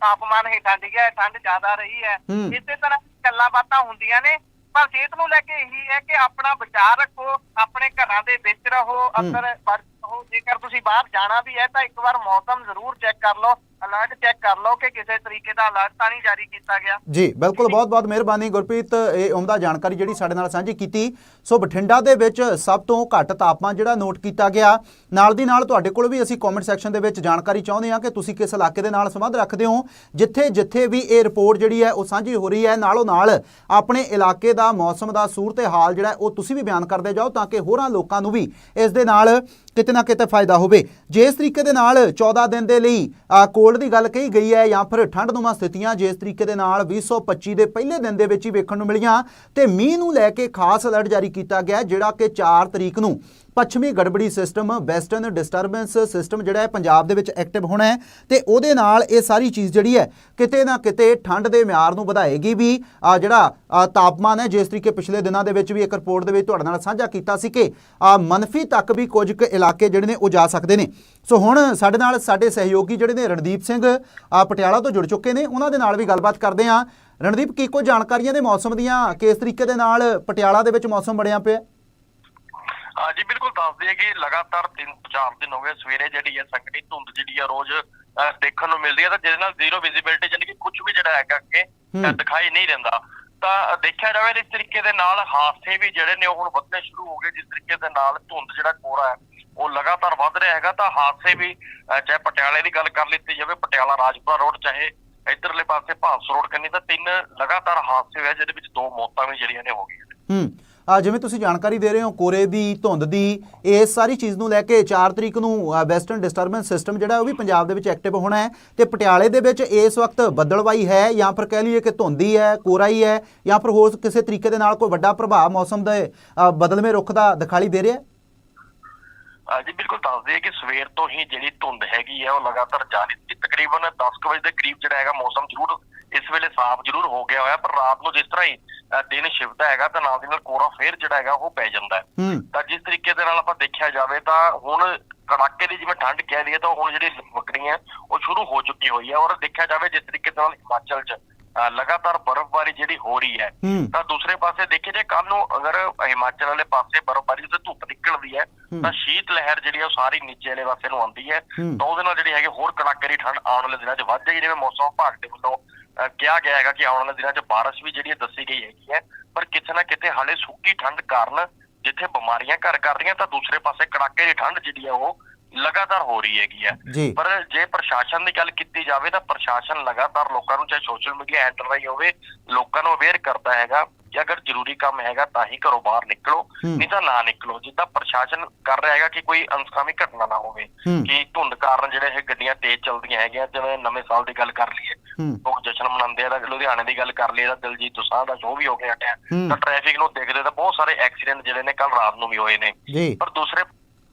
ਤਾਪਮਾਨ ਹੇਠਾਂ ਡਿੱਗਿਆ ਹੈ ਠੰਡ ਜ਼ਿਆਦਾ ਰਹੀ ਹੈ। ਇਸੇ ਤਰ੍ਹਾਂ ਗੱਲਾਂ ਬਾਤਾਂ ਹੁੰਦੀਆਂ ਨੇ। ਪਰ ਸਿਹਤ ਨੂੰ ਲੈ ਕੇ ਇਹੀ ਹੈ ਕਿ ਆਪਣਾ ਬਚਾਅ ਰੱਖੋ ਆਪਣੇ ਘਰਾਂ ਦੇ ਵਿੱਚ ਰਹੋ ਅੰਦਰ ਰਹੋ। ਜੇਕਰ ਤੁਸੀਂ ਬਾਹਰ ਜਾਣਾ ਵੀ ਹੈ ਤਾਂ ਇੱਕ ਵਾਰ ਮੌਸਮ ਜ਼ਰੂਰ ਚੈੱਕ ਕਰ ਲਓ। ਅਲਰਟ ਚੈੱਕ ਕਰ ਲਓ ਕਿ ਕਿਸੇ ਤਰੀਕੇ ਦਾ ਅਲਰਟ ਤਾਂ ਨਹੀਂ ਜਾਰੀ ਕੀਤਾ ਗਿਆ। ਜੀ, ਬਿਲਕੁਲ ਬਹੁਤ ਬਹੁਤ ਮਿਹਰਬਾਨੀ ਗੁਰਪ੍ਰੀਤ। ਇਹ ਉਮਦਾ ਜਾਣਕਾਰੀ ਜਿਹੜੀ ਸਾਡੇ ਨਾਲ ਸਾਂਝੀ ਕੀਤੀ। ਸੋ ਬਠਿੰਡਾ ਦੇ ਵਿੱਚ ਸਭ ਤੋਂ ਘੱਟ ਤਾਪਮਾਨ ਜਿਹੜਾ ਨੋਟ ਕੀਤਾ ਗਿਆ। ਨਾਲ ਦੀ ਨਾਲ ਤੁਹਾਡੇ ਕੋਲ ਵੀ ਅਸੀਂ ਕਮੈਂਟ ਸੈਕਸ਼ਨ ਦੇ ਵਿੱਚ ਜਾਣਕਾਰੀ ਚਾਹੁੰਦੇ ਹਾਂ ਕਿ ਤੁਸੀਂ ਕਿਸ ਇਲਾਕੇ ਦੇ ਨਾਲ ਸੰਬੰਧ ਰੱਖਦੇ ਹੋ। ਜਿੱਥੇ ਜਿੱਥੇ ਵੀ ਇਹ ਰਿਪੋਰਟ ਜਿਹੜੀ ਹੈ ਉਹ ਸਾਂਝੀ ਹੋ ਰਹੀ ਹੈ। ਨਾਲੋਂ ਨਾਲ ਆਪਣੇ ਇਲਾਕੇ ਦਾ ਮੌਸਮ ਦਾ ਸੂਰਤ ਹਾਲ ਜਿਹੜਾ ਉਹ ਤੁਸੀਂ ਵੀ ਬਿਆਨ ਕਰਦੇ ਜਾਓ ਤਾਂ ਕਿ ਹੋਰਾਂ ਲੋਕਾਂ ਨੂੰ ਵੀ ਇਸ ਦੇ ਨਾਲ ਕਿਤੇ ਨਾ ਕਿਤੇ ਫਾਇਦਾ ਹੋਵੇ। ਜੇ ਇਸ ਤਰੀਕੇ ਦੇ ਨਾਲ 14 ਦਿਨ ਦੇ ਲਈ ਕੋਲਡ ਦੀ ਗੱਲ ਕਹੀ ਗਈ ਹੈ ਜਾਂ ਫਿਰ ਠੰਡਨੁਮਾ ਸਥਿਤੀਆਂ ਜਿਸ ਤਰੀਕੇ ਦੇ ਨਾਲ 2025 ਦੇ ਪਹਿਲੇ ਦਿਨ ਦੇ ਵਿੱਚ ਹੀ ਵੇਖਣ ਨੂੰ ਮਿਲੀਆਂ ਤੇ ਮੀਂਹ ਨੂੰ ਲੈ ਕੇ ਖਾਸ ਅਲਰਟ ਜਾਰੀ ਕੀਤਾ ਗਿਆ ਜਿਹੜਾ ਕਿ 4 ਤਰੀਕ ਨੂੰ ਪੱਛਮੀ ਗੜਬੜੀ ਸਿਸਟਮ ਵੈਸਟਰਨ ਡਿਸਟਰਬੈਂਸ ਸਿਸਟਮ ਜਿਹੜਾ ਹੈ, ਪੰਜਾਬ ਦੇ ਵਿੱਚ ਐਕਟਿਵ ਹੋਣਾ ਹੈ ਤੇ ਉਹਦੇ ਨਾਲ ਇਹ ਸਾਰੀ ਚੀਜ਼ ਜਿਹੜੀ ਹੈ, ਕਿਤੇ ਨਾ ਕਿਤੇ ਠੰਡ ਦੇ ਮਿਆਰ ਨੂੰ ਵਧਾਏਗੀ ਵੀ। ਆ ਜਿਹੜਾ ਤਾਪਮਾਨ ਹੈ, ਜਿਸ ਤਰੀਕੇ ਪਿਛਲੇ ਦਿਨਾਂ ਦੇ ਵਿੱਚ ਵੀ ਇੱਕ ਰਿਪੋਰਟ ਦੇ ਵਿੱਚ ਤੁਹਾਡੇ ਨਾਲ ਸਾਂਝਾ ਕੀਤਾ ਸੀ ਕਿ ਮਨਫੀ ਤੱਕ ਵੀ ਕੁਝ ਕੁ ਇਲਾਕੇ ਜਿਹੜੇ ਨੇ ਉਹ ਜਾ ਸਕਦੇ ਨੇ। ਸੋ ਹੁਣ ਸਾਡੇ ਨਾਲ ਸਾਡੇ ਸਹਿਯੋਗੀ ਜਿਹੜੇ ਨੇ ਰਣਦੀਪ ਸਿੰਘ ਪਟਿਆਲਾ ਤੋਂ ਜੁੜ ਚੁੱਕੇ ਨੇ, ਉਹਨਾਂ ਦੇ ਨਾਲ ਵੀ ਗੱਲਬਾਤ ਕਰਦੇ ਹਾਂ। ਰਣਦੀਪ ਕੀ ਕੋਈ ਜਾਣਕਾਰੀਆਂ ਨੇ ਮੌਸਮ ਦੀਆਂ ਕਿਸ ਤਰੀਕੇ ਦੇ ਨਾਲ ਪਟਿਆਲਾ ਦੇ ਵਿੱਚ ਮੌਸਮ ਬਣਿਆ ਪਿਆ? ਹਾਂ ਜੀ ਬਿਲਕੁਲ ਦੱਸ ਦਈਏ ਕਿ ਲਗਾਤਾਰ 3-4 ਦਿਨ ਹੋ ਗਏ ਸਵੇਰੇ ਜਿਹੜੀ ਹੈ ਸੰਘਣੀ ਧੁੰਦ ਜਿਹੜੀ ਆ ਰੋਜ਼ ਦੇਖਣ ਨੂੰ ਮਿਲਦੀ ਹੈ ਤਾਂ ਜਿਹਦੇ ਨਾਲ ਜ਼ੀਰੋ ਵਿਜ਼ਿਬਿਲਟੀ ਯਾਨੀ ਕਿ ਕੁਝ ਵੀ ਜਿਹੜਾ ਹੈਗਾ ਅੱਗੇ ਹੂੰ। ਦਿਖਾਈ ਨਹੀਂ ਦਿੰਦਾ। ਤਾਂ ਦੇਖਿਆ ਜਾਵੇ ਇਸ ਤਰੀਕੇ ਦੇ ਨਾਲ ਹਾਦਸੇ ਵੀ ਜਿਹੜੇ ਨੇ ਉਹ ਹੁਣ ਵੱਧਣੇ ਸ਼ੁਰੂ ਹੋ ਗਏ ਜਿਸ ਤਰੀਕੇ ਦੇ ਨਾਲ ਧੁੰਦ ਜਿਹੜਾ ਕੋਰਾ ਹੈ ਉਹ ਲਗਾਤਾਰ ਵੱਧ ਰਿਹਾ ਹੈਗਾ। ਤਾਂ ਹਾਦਸੇ ਵੀ ਚਾਹੇ ਪਟਿਆਲੇ ਦੀ ਗੱਲ ਕਰ ਲਿੱਤੀ ਜਾਵੇ ਪਟਿਆਲਾ ਰਾਜਪੁਰਾ ਰੋਡ ਚਾਹੇ ਇਧਰਲੇ ਪਾਸੇ ਭਾਸ ਰੋਡ ਕੰਨੀ ਤਾਂ ਤਿੰਨ ਲਗਾਤਾਰ ਹਾਦਸੇ ਹੋਏ ਜਿਹਦੇ ਵਿੱਚ ਦੋ ਮੌਤਾਂ ਵੀ ਜਿਹੜੀਆਂ ਨੇ ਹੋ ਗਈਆਂ ਹੂੰ। ਆ ਜਿਵੇਂ ਤੁਸੀਂ ਜਾਣਕਾਰੀ ਦੇ ਰਹੇ ਹੋ ਕੋਰੇ ਦੀ ਧੁੰਦ ਦੀ ਇਸ ਸਾਰੀ ਚੀਜ਼ ਨੂੰ ਲੈ ਕੇ 4 ਤਰੀਕ ਨੂੰ ਵੈਸਟਰਨ ਡਿਸਟਰਬੈਂਸ ਸਿਸਟਮ ਜਿਹੜਾ ਉਹ ਵੀ ਪੰਜਾਬ ਦੇ ਵਿੱਚ ਐਕਟਿਵ ਹੋਣਾ ਹੈ ਤੇ ਪਟਿਆਲੇ ਦੇ ਵਿੱਚ ਇਸ ਵਕਤ ਬੱਦਲਵਾਈ ਹੈ ਜਾਂ ਫਿਰ ਕਹਿ ਲਈਏ ਕਿ ਧੁੰਦੀ ਹੈ ਕੋਰਾ ਹੀ ਹੈ ਜਾਂ ਫਿਰ ਹੋਰ ਕਿਸੇ ਤਰੀਕੇ ਦੇ ਨਾਲ ਕੋਈ ਵੱਡਾ ਪ੍ਰਭਾਵ ਮੌਸਮ ਦੇ ਅ, ਬਦਲਵੇਂ ਰੁੱਖ ਦਾ ਦਿਖਾਈ ਦੇ ਰਿਹਾ ਹੈ? ਜੀ ਬਿਲਕੁਲ ਦੱਸ ਦਈਏ ਕਿ ਸਵੇਰ ਤੋਂ ਹੀ ਜਿਹੜੀ ਧੁੰਦ ਹੈਗੀ ਹੈ ਉਹ ਲਗਾਤਾਰ ਜਾਰੀ ਸੀ। ਤਕਰੀਬਨ 10 ਕੁ ਵਜੇ ਦੇ ਕਰੀਬ ਜਿਹੜਾ ਹੈਗਾ ਮੌਸਮ ਜ਼ਰੂਰ ਇਸ ਵੇਲੇ ਸਾਫ਼ ਜ਼ਰੂਰ ਹੋ ਗਿਆ ਹੋਇਆ ਪਰ ਰਾਤ ਨੂੰ ਜਿਸ ਤਰ੍ਹਾਂ ਹੀ ਦਿਨ ਛਿਪਦਾ ਹੈਗਾ ਤਾਂ ਨਾਲ ਦੀ ਨਾਲ ਕੋਰਾ ਫੇਰ ਜਿਹੜਾ ਹੈਗਾ ਉਹ ਪੈ ਜਾਂਦਾ ਹੈ। ਹੂੰ। ਤਾਂ ਜਿਸ ਤਰੀਕੇ ਦੇ ਨਾਲ ਆਪਾਂ ਦੇਖਿਆ ਜਾਵੇ ਤਾਂ ਹੁਣ ਕੜਾਕੇ ਦੀ ਜਿਵੇਂ ਠੰਡ ਕਹਿ ਲਈਏ ਤਾਂ ਹੁਣ ਜਿਹੜੀ ਵਕੜੀਆਂ ਉਹ ਸ਼ੁਰੂ ਹੋ ਚੁੱਕੀ ਹੋਈ ਹੈ ਔਰ ਦੇਖਿਆ ਜਾਵੇ ਜਿਸ ਤਰੀਕੇ ਦੇ ਨਾਲ ਹਿਮਾਚਲ 'ਚ ਲਗਾਤਾਰ ਬਰਫ਼ਬਾਰੀ ਜਿਹੜੀ ਹੋ ਰਹੀ ਹੈ ਤਾਂ ਦੂਸਰੇ ਪਾਸੇ ਦੇਖੇ ਜੇ ਕੱਲ ਨੂੰ ਅਗਰ ਹਿਮਾਚਲ ਵਾਲੇ ਪਾਸੇ ਬਰਫ਼ਬਾਰੀ ਤੇ ਧੁੱਪ ਨਿਕਲਦੀ ਹੈ। ਤਾਂ ਸ਼ੀਤ ਲਹਿਰ ਜਿਹੜੀ ਉਹ ਸਾਰੀ ਨੀਚੇ ਵਾਲੇ ਪਾਸੇ ਨੂੰ ਆਉਂਦੀ ਹੈ। ਤਾਂ ਉਹਦੇ ਨਾਲ ਜਿਹੜੀ ਹੈਗੀ ਹੋਰ ਕੜਾਕੇ ਦੀ ਠੰਡ ਆਉਣ ਵਾਲੇ ਦਿਨਾਂ 'ਚ ਵੱਧ ਜਾਏਗੀ ਜਿਵੇਂ ਮੌਸਮ ਵਿਭਾਗ ਦੇ ਵੱਲੋਂ ਕਿਹਾ ਗਿਆ ਹੈਗਾ ਕਿ ਆਉਣ ਵਾਲੇ ਦਿਨਾਂ 'ਚ ਬਾਰਿਸ਼ ਵੀ ਜਿਹੜੀ ਦੱਸੀ ਗਈ ਹੈਗੀ ਹੈ ਪਰ ਕਿਤੇ ਨਾ ਕਿਤੇ ਹਾਲੇ ਸੁੱਕੀ ਠੰਡ ਕਾਰਨ ਜਿੱਥੇ ਬਿਮਾਰੀਆਂ ਘਰ ਕਰ ਰਹੀਆਂ ਤਾਂ ਦੂਸਰੇ ਪਾਸੇ ਕੜਾਕੇ ਦੀ ਠੰਡ ਜਿਹੜੀ ਹੈ ਉਹ ਲਗਾਤਾਰ ਹੋ ਰਹੀ ਹੈਗੀ ਹੈ। ਪਰ ਜੇ ਪ੍ਰਸ਼ਾਸਨ ਦੀ ਗੱਲ ਕੀਤੀ ਜਾਵੇ ਤਾਂ ਪ੍ਰਸ਼ਾਸਨ ਲਗਾਤਾਰ ਲੋਕਾਂ ਨੂੰ ਚਾਹੇ ਸੋਸ਼ਲ ਮੀਡੀਆ ਹੈਂਡਲ ਰਹੀ ਹੋਵੇ ਲੋਕਾਂ ਨੂੰ ਅਵੇਅਰ ਕਰਦਾ ਹੈਗਾ ਕਿ ਅਗਰ ਜ਼ਰੂਰੀ ਕੰਮ ਹੈਗਾ ਤਾਂ ਹੀ ਘਰੋਂ ਬਾਹਰ ਨਿਕਲੋ। ਨਹੀਂ ਤਾਂ ਨਾ ਨਿਕਲੋ। ਜਿੱਦਾਂ ਪ੍ਰਸ਼ਾਸਨ ਕਰ ਰਿਹਾ ਹੈਗਾ ਕਿ ਕੋਈ ਅਨਸਕਾਮੀ ਘਟਨਾ ਨਾ ਹੋਵੇ। ਕਿ ਧੁੰਦ ਕਾਰਨ ਜਿਹੜੇ ਇਹ ਗੱਡੀਆਂ ਤੇਜ਼ ਚੱਲਦੀਆਂ ਹੈਗੀਆਂ ਜਿਵੇਂ ਨਵੇਂ ਸਾਲ ਦੀ ਗੱਲ ਕਰ ਲਈਏ। ਲੋਕ ਜਸ਼ਨ ਮਨਾਉਂਦੇ ਆ ਤਾਂ ਲੁਧਿਆਣੇ ਦੀ ਗੱਲ ਕਰ ਲਈਏ ਤਾਂ ਦਿਲਜੀਤ ਦੋਸਾਂਝ ਦਾ ਸ਼ੋਅ ਵੀ ਹੋ ਕੇ ਹਟਿਆ। ਤਾਂ ਟ੍ਰੈਫਿਕ ਨੂੰ ਦੇਖਦੇ ਤਾਂ ਬਹੁਤ ਸਾਰੇ ਐਕਸੀਡੈਂਟ ਜਿਹੜੇ ਨੇ ਕੱਲ ਰਾਤ ਨੂੰ ਵੀ ਹੋਏ ਨੇ। ਪਰ ਦੂਸਰੇ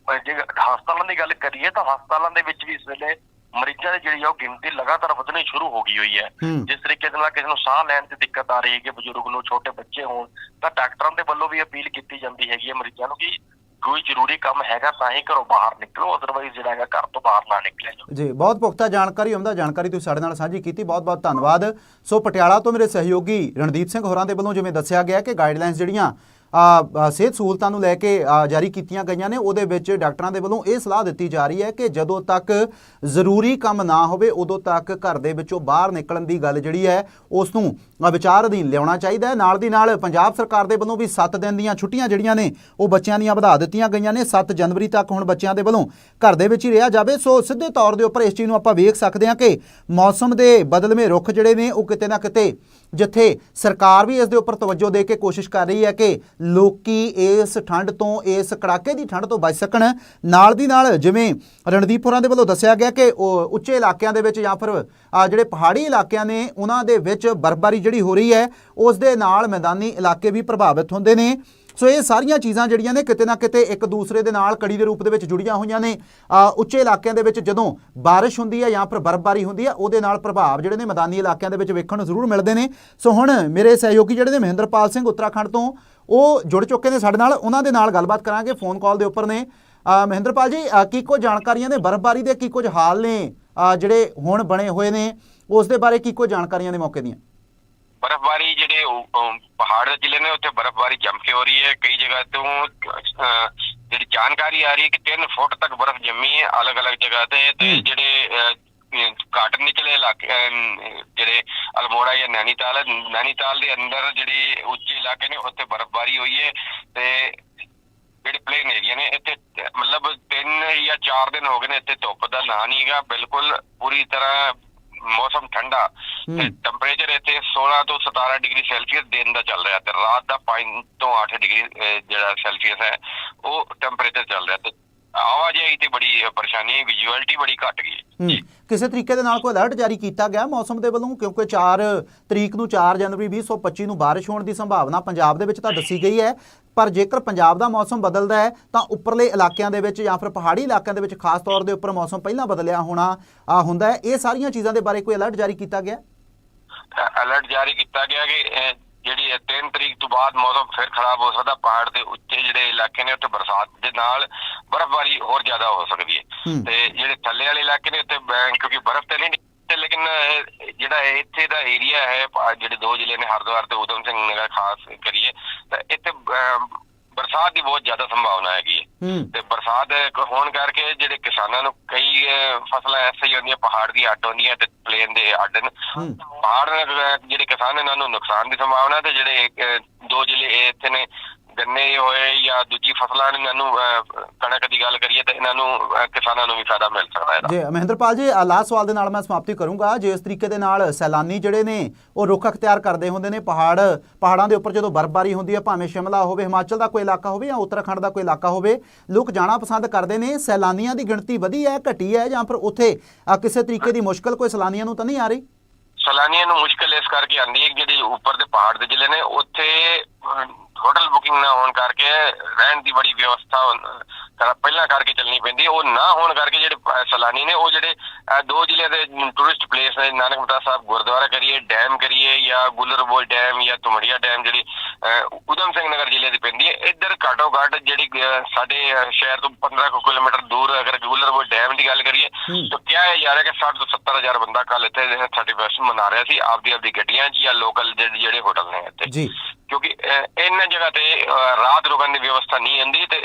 ਜੇ ਹਸਪਤਾਲਾਂ ਦੀ ਗੱਲ ਕਰੀਏ ਤਾਂ ਹਸਪਤਾਲਾਂ ਦੇ ਵਿੱਚ ਵੀ ਇਸ ਵੇਲੇ ਮਰੀਜ਼ਾਂ ਦੀ ਜਿਹੜੀ ਉਹ ਗਿਣਤੀ ਲਗਾਤਾਰ ਵਧਣੀ ਸ਼ੁਰੂ ਹੋ ਗਈ ਹੋਈ ਹੈ। ਜਿਸ ਤਰੀਕੇ ਦੇ ਨਾਲ ਕਿਸੇ ਨੂੰ ਸਾਹ ਲੈਣ 'ਚ ਦਿੱਕਤ ਆ ਰਹੀ ਹੈ ਕਿ ਬਜ਼ੁਰਗ ਨੂੰ ਛੋਟੇ ਬੱਚੇ ਹੋਣ ਤਾਂ ਡਾਕਟਰਾਂ ਦੇ ਵੱਲੋਂ ਵੀ ਅਪੀਲ ਕੀਤੀ ਜਾਂਦੀ ਹੈਗੀ ਹੈ ਮਰੀਜ਼ਾਂ ਨੂੰ ਕਿ ਕੋਈ ਜ਼ਰੂਰੀ ਕੰਮ ਹੈਗਾ ਤਾਂ ਹੀ ਘਰੋਂ ਬਾਹਰ ਨਿਕਲੋ ਅਦਰਵਾਈਜ਼ ਜਿਹੜਾ ਹੈਗਾ ਘਰ ਤੋਂ ਬਾਹਰ ਨਾ ਨਿਕਲਿਆ ਜਾਓ ਜੀ ਬਹੁਤ ਪੁਖਤਾ ਜਾਣਕਾਰੀ ਹੁੰਦਾ ਜਾਣਕਾਰੀ ਤੁਸੀਂ ਸਾਡੇ ਨਾਲ ਸਾਂਝੀ ਕੀਤੀ ਬਹੁਤ ਬਹੁਤ ਧੰਨਵਾਦ। ਸੋ ਪਟਿਆਲਾ ਤੋਂ ਮੇਰੇ ਸਹਿਯੋਗੀ ਰਣਦੀਪ ਸਿੰਘ ਹੋਰਾਂ ਦੇ ਵੱਲੋਂ ਜਿਵੇਂ ਦੱਸਿਆ ਗਿਆ ਕਿ ਗਾਈਡਲਾਈਨਸ ਜਿਹੜੀਆਂ ਸਿਹਤ ਸਹੂਲਤਾਂ ਨੂੰ ਲੈ ਕੇ ਜਾਰੀ ਕੀਤੀਆਂ ਗਈਆਂ ਨੇ। ਉਹਦੇ ਵਿੱਚ ਡਾਕਟਰਾਂ ਦੇ ਵੱਲੋਂ ਇਹ ਸਲਾਹ ਦਿੱਤੀ ਜਾ ਰਹੀ ਹੈ ਕਿ ਜਦੋਂ ਤੱਕ ਜ਼ਰੂਰੀ ਕੰਮ ਨਾ ਹੋਵੇ, ਉਦੋਂ ਤੱਕ ਘਰ ਦੇ ਵਿੱਚੋਂ ਬਾਹਰ ਨਿਕਲਣ ਦੀ ਗੱਲ ਜਿਹੜੀ ਹੈ, ਉਸ ਨੂੰ ਵਿਚਾਰ ਅਧੀਨ ਲਿਆਉਣਾ ਚਾਹੀਦਾ ਹੈ। ਨਾਲ ਦੀ ਨਾਲ ਪੰਜਾਬ ਸਰਕਾਰ ਦੇ ਵੱਲੋਂ ਵੀ 7 ਦਿਨ ਦੀਆਂ ਛੁੱਟੀਆਂ ਜਿਹੜੀਆਂ ਨੇ, ਉਹ ਬੱਚਿਆਂ ਦੀਆਂ ਵਧਾ ਦਿੱਤੀਆਂ ਗਈਆਂ ਨੇ। 7 ਜਨਵਰੀ ਤੱਕ ਹੁਣ ਬੱਚਿਆਂ ਦੇ ਵੱਲੋਂ ਘਰ ਦੇ ਵਿੱਚ ਹੀ ਰਿਹਾ ਜਾਵੇ। ਸੋ ਸਿੱਧੇ ਤੌਰ ਦੇ ਉੱਪਰ ਇਸ ਚੀਜ਼ ਨੂੰ ਆਪਾਂ ਵੇਖ ਸਕਦੇ ਹਾਂ ਕਿ ਮੌਸਮ ਦੇ ਬਦਲਵੇਂ ਰੁੱਖ ਜਿਹੜੇ ਨੇ, ਉਹ ਕਿਤੇ ਨਾ ਕਿਤੇ ਜਿੱਥੇ ਸਰਕਾਰ ਵੀ ਇਸ ਦੇ ਉੱਪਰ ਤਵੱਜੋ ਦੇ ਕੇ ਕੋਸ਼ਿਸ਼ ਕਰ ਰਹੀ ਹੈ ਕਿ ਲੋਕੀ ਇਸ ਠੰਡ ਤੋਂ, ਇਸ ਕੜਾਕੇ ਦੀ ਠੰਡ ਤੋਂ ਬਚ ਸਕਣ। ਨਾਲ ਦੀ ਨਾਲ ਜਿਵੇਂ ਰਣਦੀਪ ਹੋਰਾਂ ਦੇ ਵੱਲੋਂ ਦੱਸਿਆ ਗਿਆ ਕਿ ਉਹ ਉੱਚੇ ਇਲਾਕਿਆਂ ਦੇ ਵਿੱਚ ਜਾਂ ਫਿਰ ਜਿਹੜੇ ਪਹਾੜੀ ਇਲਾਕਿਆਂ ਨੇ ਉਹਨਾਂ ਦੇ ਵਿੱਚ ਬਰਫ਼ਬਾਰੀ ਜਿਹੜੀ ਹੋ ਰਹੀ ਹੈ, ਉਸ ਦੇ ਨਾਲ ਮੈਦਾਨੀ ਇਲਾਕੇ ਵੀ ਪ੍ਰਭਾਵਿਤ ਹੁੰਦੇ ਨੇ। ਸੋ ਇਹ ਸਾਰੀਆਂ ਚੀਜ਼ਾਂ ਜਿਹੜੀਆਂ ਨੇ ਕਿਤੇ ਨਾ ਕਿਤੇ ਇੱਕ ਦੂਸਰੇ ਦੇ ਨਾਲ ਕੜੀ ਦੇ ਰੂਪ ਦੇ ਵਿੱਚ ਜੁੜੀਆਂ ਹੋਈਆਂ ਨੇ। ਉੱਚੇ ਇਲਾਕਿਆਂ ਦੇ ਵਿੱਚ ਜਦੋਂ ਬਾਰਿਸ਼ ਹੁੰਦੀ ਹੈ ਜਾਂ ਫਿਰ ਬਰਫ਼ਬਾਰੀ ਹੁੰਦੀ ਹੈ, ਉਹਦੇ ਨਾਲ ਪ੍ਰਭਾਵ ਜਿਹੜੇ ਨੇ ਮੈਦਾਨੀ ਇਲਾਕਿਆਂ ਦੇ ਵਿੱਚ ਵੇਖਣ ਨੂੰ ਜ਼ਰੂਰ ਮਿਲਦੇ ਨੇ। ਸੋ ਹੁਣ ਮੇਰੇ ਸਹਿਯੋਗੀ ਜਿਹੜੇ ਨੇ ਮਹਿੰਦਰਪਾਲ ਸਿੰਘ ਉੱਤਰਾਖੰਡ ਤੋਂ, ਉਹ ਜੁੜ ਚੁੱਕੇ ਨੇ ਸਾਡੇ ਨਾਲ, ਉਹਨਾਂ ਦੇ ਨਾਲ ਗੱਲਬਾਤ ਕਰਾਂਗੇ, ਫੋਨ ਕਾਲ ਦੇ ਉੱਪਰ ਨੇ। ਮਹਿੰਦਰਪਾਲ ਜੀ ਕੀ ਕੁਝ ਜਾਣਕਾਰੀਆਂ ਨੇ? ਬਰਫ਼ਬਾਰੀ ਦੇ ਕੀ ਕੁਝ ਹਾਲ ਨੇ? ਜਿਹੜੇ ਹੁਣ ਬਣੇ ਹੋਏ ਨੇ ਉਸ ਦੇ ਬਾਰੇ ਕੀ ਕੁਝ ਜਾਣਕਾਰੀਆਂ ਨੇ ਮੌਕੇ ਦੀਆਂ ਬਰਫਬਾਰੀ ਜਿਹੜੇ ਪਹਾੜ ਦੇ ਜ਼ਿਲ੍ਹੇ ਨੇ ਉੱਥੇ ਬਰਫਬਾਰੀ ਜੰਮ ਕੇ ਹੋ ਰਹੀ ਹੈ ਕਈ ਜਗ੍ਹਾ ਤੋਂ ਜਿਹੜੀ ਜਾਣਕਾਰੀ ਆ ਰਹੀ ਹੈ ਕਿ 3 ਫੁੱਟ ਤੱਕ ਬਰਫ਼ ਜੰਮੀ ਹੈ ਅਲੱਗ-ਅਲੱਗ ਜਗ੍ਹਾ ਤੇ ਤੇ। ਜਿਹੜੇ ਘੱਟ ਨਿਚਲੇ ਇਲਾਕੇ ਜਿਹੜੇ ਅਲਮੋੜਾ ਜਾਂ ਨੈਨੀਤਾਲ ਨੈਨੀਤਾਲ ਦੇ ਅੰਦਰ ਜਿਹੜੇ ਉੱਚੇ ਇਲਾਕੇ ਨੇ ਉੱਥੇ ਬਰਫਬਾਰੀ ਹੋਈ ਹੈ ਤੇ ਜਿਹੜੇ ਪਲੇਨ ਏਰੀਆ ਨੇ ਇੱਥੇ ਮਤਲਬ 3 ਜਾਂ 4 ਦਿਨ ਹੋ ਗਏ ਨੇ ਇੱਥੇ ਧੁੱਪ ਦਾ ਨਾਂ ਨਹੀਂ ਹੈਗਾ ਬਿਲਕੁਲ ਪੂਰੀ ਤਰ੍ਹਾਂ ਮੌਸਮ ਠੰਡਾ ਤੇ। ਟੈਂਪਰੇਚਰ ਇੱਥੇ 16 ਤੋਂ 17 ਡਿਗਰੀ ਸੈਲਸੀਅਸ ਦਿਨ ਦਾ ਚੱਲ ਰਿਹਾ ਤੇ ਰਾਤ ਦਾ 5 ਤੋਂ 8 ਡਿਗਰੀ ਜਿਹੜਾ ਸੈਲਸੀਅਸ ਹੈ ਉਹ ਟੈਂਪਰੇਚਰ ਚੱਲ ਰਿਹਾ ਤੇ ਆਵਾਜਾਈ ਤੇ ਬੜੀ ਪਰੇਸ਼ਾਨੀ ਹੈ ਵਿਜ਼ੂਅਲਟੀ ਬੜੀ ਘਟ ਗਈ। ਕਿਸੇ ਤਰੀਕੇ ਦੇ ਨਾਲ ਕੋਈ ਅਲਰਟ ਜਾਰੀ ਕੀਤਾ ਗਿਆ ਮੌਸਮ ਦੇ ਵੱਲੋਂ? ਕਿਉਂਕਿ 4 ਤਰੀਕ ਨੂੰ 4 ਜਨਵਰੀ 2025 ਨੂੰ ਬਾਰਿਸ਼ ਹੋਣ ਦੀ ਸੰਭਾਵਨਾ ਪੰਜਾਬ ਦੇ ਵਿੱਚ ਤਾਂ ਦੱਸੀ ਗਈ ਹੈ। ਪਰ ਜੇਕਰ ਪੰਜਾਬ ਦਾ ਮੌਸਮ ਬਦਲਦਾ ਹੈ ਤਾਂ ਉੱਪਰਲੇ ਇਲਾਕਿਆਂ ਦੇ ਵਿੱਚ ਜਾਂ ਫਿਰ ਪਹਾੜੀ ਇਲਾਕਿਆਂ ਦੇ ਵਿੱਚ ਖਾਸ ਤੌਰ ਦੇ ਉੱਪਰ ਮੌਸਮ ਪਹਿਲਾਂ ਬਦਲਿਆ ਹੋਣਾ ਆ ਹੁੰਦਾ ਹੈ। ਇਹ ਸਾਰੀਆਂ ਚੀਜ਼ਾਂ ਦੇ ਬਾਰੇ ਕੋਈ ਅਲਰਟ ਜਾਰੀ ਕੀਤਾ ਗਿਆ? ਅਲਰਟ ਜਾਰੀ ਕੀਤਾ ਗਿਆ ਕਿ ਜਿਹੜੀ 3 ਤਰੀਕ ਤੋਂ ਬਾਅਦ ਮੌਸਮ ਫਿਰ ਖਰਾਬ ਹੋ ਸਕਦਾ ਪਹਾੜ ਦੇ ਉੱਚੇ ਜਿਹੜੇ ਇਲਾਕੇ ਨੇ ਉੱਥੇ ਬਰਸਾਤ ਦੇ ਨਾਲ ਬਰਫ਼ਬਾਰੀ ਹੋਰ ਜ਼ਿਆਦਾ ਹੋ ਸਕਦੀ ਹੈ ਹੂੰ। ਤੇ ਜਿਹੜੇ ਥੱਲੇ ਵਾਲੇ ਇਲਾਕੇ ਨੇ ਉੱਥੇ ਕਿਉਂਕਿ ਬਰਫ਼ ਤੇ ਨਹੀਂ ਤੇ ਲੇਕਿਨ ਜਿਹੜਾ ਇੱਥੇ ਦਾ ਏਰੀਆ ਹੈ ਜਿਹੜੇ ਦੋ ਜ਼ਿਲ੍ਹੇ ਨੇ ਹਰਿਦੁਆਰ ਤੇ ਉਦਮ ਸਿੰਘ ਨਗਰ ਖਾਸ ਕਰੀਏ ਤਾਂ ਇੱਥੇ ਬਰਸਾਤ ਦੀ ਬਹੁਤ ਜ਼ਿਆਦਾ ਸੰਭਾਵਨਾ ਹੈਗੀ ਹੈ ਹੂੰ ਤੇ ਬਰਸਾਤ ਹੋਣ ਕਰਕੇ ਜਿਹੜੇ ਕਿਸਾਨਾਂ ਨੂੰ ਕਈ ਫਸਲਾਂ ਐਸੇ ਹੀ ਹੁੰਦੀਆਂ ਪਹਾੜ ਦੀ ਅੱਡ ਹੁੰਦੀਆਂ ਤੇ ਪਲੇਨ ਦੇ ਅੱਡ ਨੇ। ਪਹਾੜ ਜਿਹੜੇ ਕਿਸਾਨ ਨੇ ਇਹਨਾਂ ਨੂੰ ਨੁਕਸਾਨ ਦੀ ਸੰਭਾਵਨਾ ਤੇ ਜਿਹੜੇ ਦੋ ਜ਼ਿਲ੍ਹੇ ਇੱਥੇ ਨੇ ਗੰਨੇ ਹੋਏ ਜਾਂ ਦੂਜੀ ਫਸਲਾਂ ਨੇ ਇਹਨਾਂ ਨੂੰ ਕਣਕ ਦੀ ਗੱਲ ਕਰੀਏ ਤੇ ਇਹਨਾਂ ਨੂੰ ਕਿਸਾਨਾਂ ਨੂੰ ਵੀ ਫਾਇਦਾ ਮਿਲ ਸਕਦਾ ਇਹਦਾ। ਜੀ ਮਹਿੰਦਰਪਾਲ ਜੀ ਲਾਸਟ ਸਵਾਲ ਦੇ ਨਾਲ ਮੈਂ ਸਮਾਪਤੀ ਕਰੂੰਗਾ। ਜੇ ਇਸ ਤਰੀਕੇ ਦੇ ਨਾਲ ਸੈਲਾਨੀ ਜਿਹੜੇ ਨੇ ਉਹ ਰੁੱਖ ਅਖਤਿਆਰ ਕਰਦੇ ਹੁੰਦੇ ਨੇ ਪਹਾੜ ਪਹਾੜਾਂ ਦੇ ਉੱਪਰ ਜਦੋਂ ਬਰਫ਼ਬਾਰੀ ਹੁੰਦੀ ਹੈ ਭਾਵੇਂ ਸ਼ਿਮਲਾ ਹੋਵੇ ਹਿਮਾਚਲ ਦਾ ਕੋਈ ਇਲਾਕਾ ਹੋਵੇ ਜਾਂ ਉੱਤਰਾਖੰਡ ਦਾ ਕੋਈ ਇਲਾਕਾ ਹੋਵੇ ਲੋਕ ਜਾਣਾ ਪਸੰਦ ਕਰਦੇ ਨੇ। ਸੈਲਾਨੀਆਂ ਦੀ ਗਿਣਤੀ ਵਧੀ ਹੈ ਘਟੀ ਹੈ ਜਾਂ ਫਿਰ ਉੱਥੇ ਕਿਸੇ ਤਰੀਕੇ ਦੀ ਮੁਸ਼ਕਲ ਕੋਈ ਸੈਲਾਨੀਆਂ ਨੂੰ ਤਾਂ ਨਹੀਂ ਆ ਰਹੀ? ਸੈਲਾਨੀਆਂ ਨੂੰ ਮੁਸ਼ਕਲ ਇਸ ਕਰਕੇ ਆਉਂਦੀ ਹੈ ਕਿ ਜਿਹੜੇ ਉੱਪਰ ਦੇ ਪਹਾੜ ਦੇ ਜ਼ਿਲ੍ਹੇ ਨੇ ਉੱਥੇ ਹੋਟਲ ਬੁਕਿੰਗ ਨਾ ਹੋਣ ਕਰਕੇ ਰਹਿਣ ਦੀ ਬੜੀ ਵਿਵਸਥਾ ਕਰ- ਪਹਿਲਾਂ ਕਰਕੇ ਚੱਲਣੀ ਪੈਂਦੀ ਉਹ ਨਾ ਹੋਣ ਕਰਕੇ ਜਿਹੜੇ ਸੈਲਾਨੀ ਨੇ ਉਹ ਜਿਹੜੇ ਦੋ ਜ਼ਿਲ੍ਹੇ ਦੇ ਟੂਰਿਸਟ ਪਲੇਸ ਨੇ ਨਾਨਕ ਮਤਾ ਸਾਹਿਬ ਗੁਰਦੁਆਰਾ ਕਰੀਏ ਡੈਮ ਕਰੀਏ ਜਾਂ ਗੁਲਰਬੋਲ ਡੈਮ ਜਾਂ ਤੁਮੜੀਆ ਡੈਮ ਜਿਹੜੀ ਉਦਮ ਸਿੰਘ ਨਗਰ ਜ਼ਿਲ੍ਹੇ ਦੀ ਪੈਂਦੀ ਹੈ। ਇੱਧਰ ਘੱਟੋ ਘੱਟ ਜਿਹੜੀ ਸਾਡੇ ਸ਼ਹਿਰ ਤੋਂ 15 ਕੁ ਕਿਲੋਮੀਟਰ ਦੂਰ ਅਗਰ ਗੁਲਰਬੋਲ ਡੈਮ ਦੀ ਗੱਲ ਕਰੀਏ। ਤਾਂ ਕਿਹਾ ਜਾ ਰਿਹਾ ਕਿ 60 ਤੋਂ 70 ਹਜ਼ਾਰ ਬੰਦਾ ਕੱਲ ਇੱਥੇ 31 ਮਨਾ ਰਿਹਾ ਸੀ ਆਪਦੀ ਆਪਦੀ ਗੱਡੀਆਂ 'ਚ ਜਾਂ ਲੋਕਲ ਜਿਹੜੇ ਹੋਟਲ ਨੇ ਇੱਥੇ। ਜੀ। ਕਿਉਂਕਿ ਇਹਨਾਂ ਜਗ੍ਹਾ ਤੇ ਰਾਤ ਰੁਕਣ ਦੀ ਵਿਵਸਥਾ ਨਹੀਂ ਹੁੰਦੀ ਤੇ